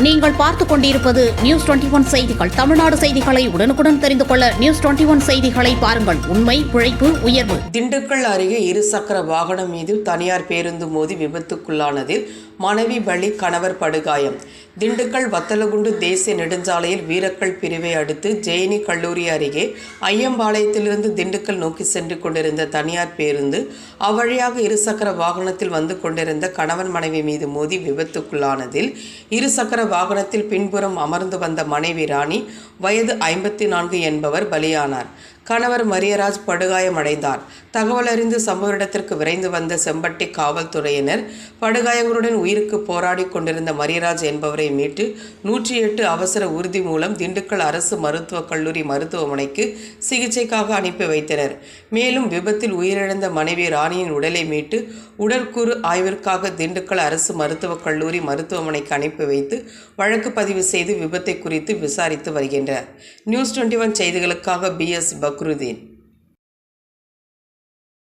நீங்கள் பார்த்துக் கொண்டிருப்பது நியூஸ் டுவெண்டி ஒன் செய்திகள். தமிழ்நாடு செய்திகளை உடனுக்குடன் தெரிந்து கொள்ள நியூஸ் டுவெண்டி ஒன் செய்திகளை பாருங்கள். உண்மை உழைப்பு உயர்வு. திண்டுக்கல் அருகே இருசக்கர வாகனம் மீது தனியார் பேருந்து மோதி விபத்துக்குள்ளானதில் மனைவி பலி கணவர் படுகாயம். திண்டுக்கல் வத்தலகுண்டு தேசிய நெடுஞ்சாலையில் வீரக்கல் பிரிவை அடுத்து ஜெயினி கல்லூரி அருகே ஐயம்பாளையத்திலிருந்து திண்டுக்கல் நோக்கி சென்று கொண்டிருந்த தனியார் பேருந்து அவ்வழியாக இருசக்கர வாகனத்தில் வந்து கொண்டிருந்த கணவன் மனைவி மீது மோதி விபத்துக்குள்ளானதில் இருசக்கர வாகனத்தில் பின்புறம் அமர்ந்து வந்த மனைவி ராணி வயது ஐம்பத்தி நான்கு என்பவர் பலியானார். கணவர் மரியராஜ் படுகாயமடைந்தார். தகவல் அறிந்து சம்பவ இடத்திற்கு விரைந்து வந்த செம்பட்டி காவல்துறையினர் படுகாயங்களுடன் உயிருக்கு போராடி கொண்டிருந்த மரியராஜ் என்பவரை மீட்டு நூற்றி எட்டு அவசர ஊர்தி மூலம் திண்டுக்கல் அரசு மருத்துவக் கல்லூரி மருத்துவமனைக்கு சிகிச்சைக்காக அனுப்பி வைத்தனர். மேலும் விபத்தில் உயிரிழந்த மனைவி ராணியின் உடலை மீட்டு உடற்கூறு ஆய்விற்காக திண்டுக்கல் அரசு மருத்துவக் கல்லூரி மருத்துவமனைக்கு அனுப்பி வைத்து வழக்கு பதிவு செய்து விபத்தை குறித்து விசாரித்து வருகின்றனர். நியூஸ் டுவெண்ட்டி ஒன் செய்திகளுக்காக பி எஸ் பக்ருதீன்